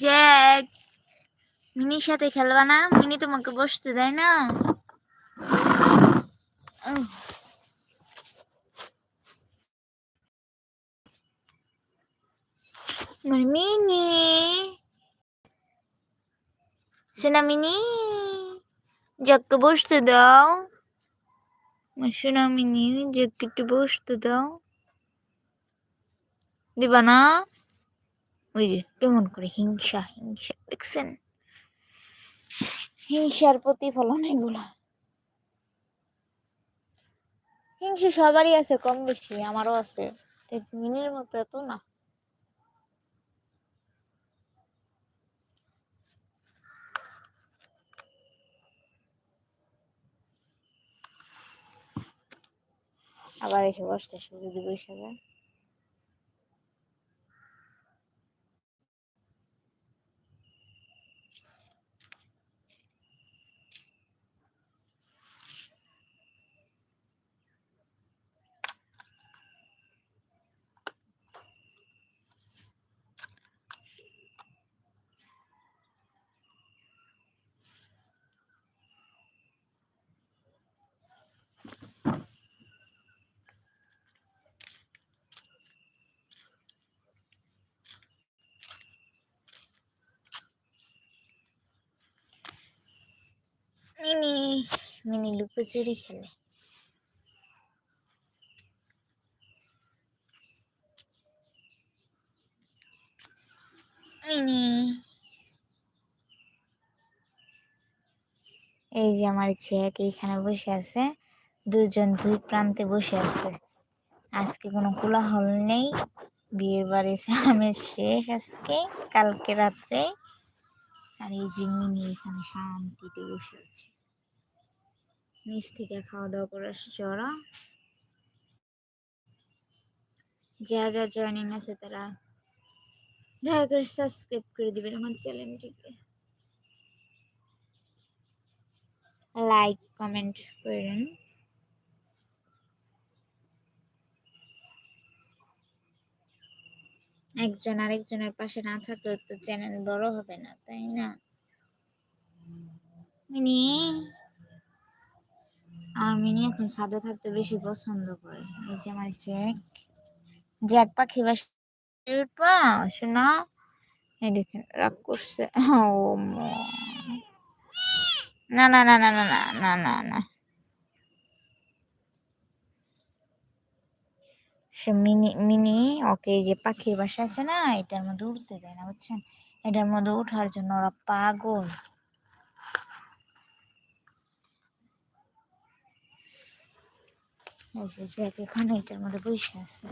Jack মিনির সাথে খেলবা না? মিনি তোমাকে বসতে দেয় না। মিনি। সোনা মিনি জ্যাককে বসতে দাও। সোনা মিনি জ্যাককে একটু বসতে দাও। দিবা না? ওই যে, কেমন করে হিংসা হিংসা, দেখছেন? হিংসার প্রতিফলন এগুলা। হিংসা সবারই আছে, কম বেশি, আমারও আছে। ঠিক মিনির মতো এত না। আবার এসে বসতেছে যদি বসে যায় মিনি মিনি লুকোচুরি খেলে। মিনি। এই যে আমার চেক এইখানে বসে আছে, দুজন দুই প্রান্তে বসে আছে। আজকে কোনো কোলাহল নেই, বিয়ের বাড়ি সামনে শেষ আজকে, কালকে রাত্রে। আর এই যে মিনি এখানে শান্তিতে বসে আছে। নিচ থেকে খাওয়া দাওয়া করে আসছে ওরা। যারা যারা জয়েনিং আছে তারা। দয়া করে সাবস্ক্রাইব করে দিবেন আমার চ্যানেলটিকে লাইক কমেন্ট করেন। একজন আরেকজনের পাশে না থাকলে তো চ্যানেল বড় হবে না, তাই না? মিনি? মিনি এখন সাদা থাকতে বেশি পছন্দ করে। এই যে আমার জ্যাক জ্যাক পাখি বাসা উঠবা, শোনা। এই দেখেন, রাগ করছে। ও না না না না না না না না না। সে মিনি মিনি, ওকে যে পাখির বাসা আছে না, এটার মধ্যে উঠতে দেয় না, বুঝছেন? এটার মধ্যে ওঠার জন্য ওরা পাগল। এই যে এখানে এটার মধ্যে বসে আছে।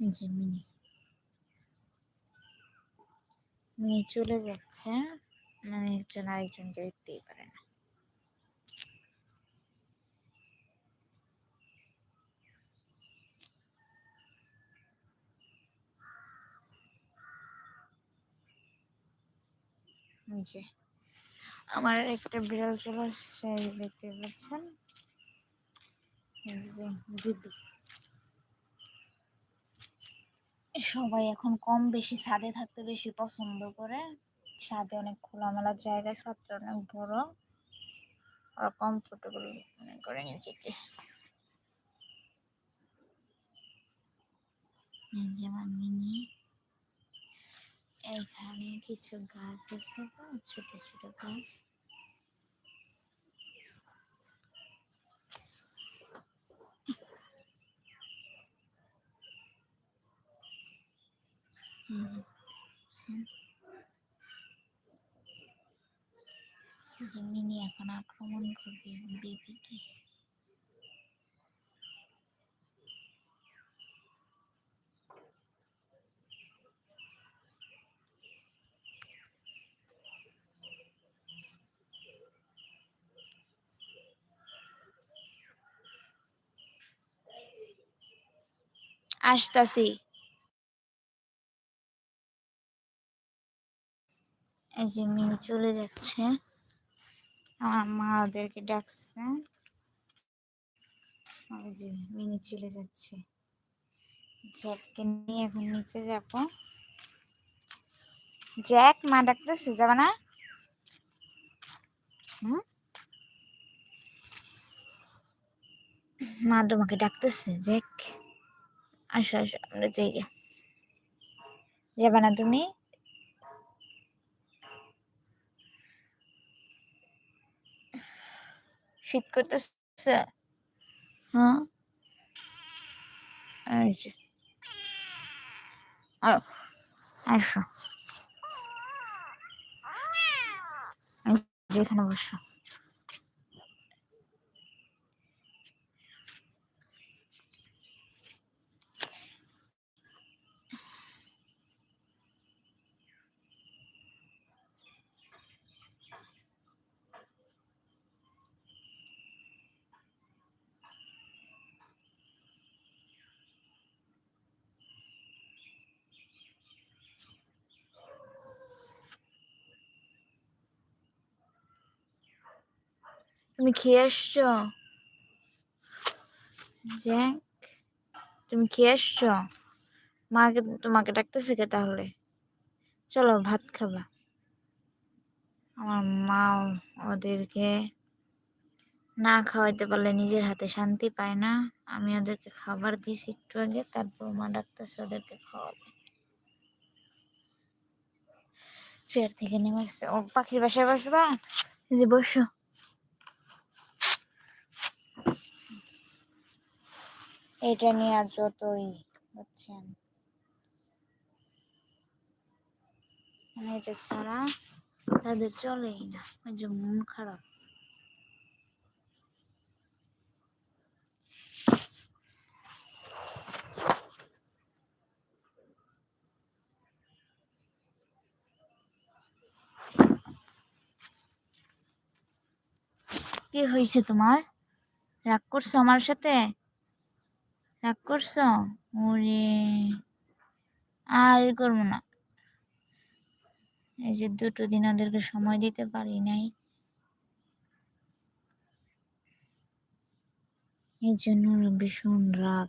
যে মিনি মিনি চলে যাচ্ছে মানে একজন আরেকজনকে দেখতেই পারে না। যে, আমার একটা বিড়াল চলে আসছে দেখতে পাচ্ছেন? দিদি সবাই এখন কম বেশি ছাদে থাকতে বেশি পছন্দ করে। ছাদে অনেক খোলামেলা জায়গা, ছাদটা অনেক বড়। ওরা কমফোর্টেবল মনে করে নিজেকে। এই যে আমার মিনি। এইখানে কিছু গাছ আছে তো, ছোট ছোট গাছ এই যে, দেখছেন? এই যে মিনি এখন আক্রমণ করবে বেবিকে। আসতাছি। এই যে মিনি চলে যাচ্ছে। আমার মা ওদেরকে ডাকছে। ওই যে মিনি চলে যাচ্ছে। জ্যাককে নিয়ে এখন নিচে যাব। জ্যাক, মা ডাকতেছে, যাবে না? হুম? মা তোমাকে ডাকতেছে, জ্যাক। আসো আসো, আমরা যাই। যাবে না তুমি? শীত করতেছে। হ্যাঁ। আসো। যেখানে বসো। তুমি খেয়ে এসছো তুমি খেয়ে এসছো মাকে, তোমাকে ডাকতেছে কে তাহলে? চলো ভাত খাবা। আমার মা ওদেরকে না খাওয়াইতে পারলে নিজের হাতে শান্তি পায় না। আমি ওদেরকে খাবার দিয়েছি একটু আগে, তারপর মা ডাকতেছে ওদেরকে খাওয়াবে। চেয়ার থেকে নেমে ও পাখির বাসায় বসবা? যে বসো। এটা নিয়ে আর যতই বুঝছেন মানে এটা ছাড়া তাদের চলেই না, ওই যে মন খারাপ। কি হয়েছে তোমার? রাগ করছ আমার সাথে? রাগ করছ? ওরে, আর করব না। এই যে দুটো দিন ওদেরকে সময় দিতে পারি নাই। এই জন্য ভীষণ রাগ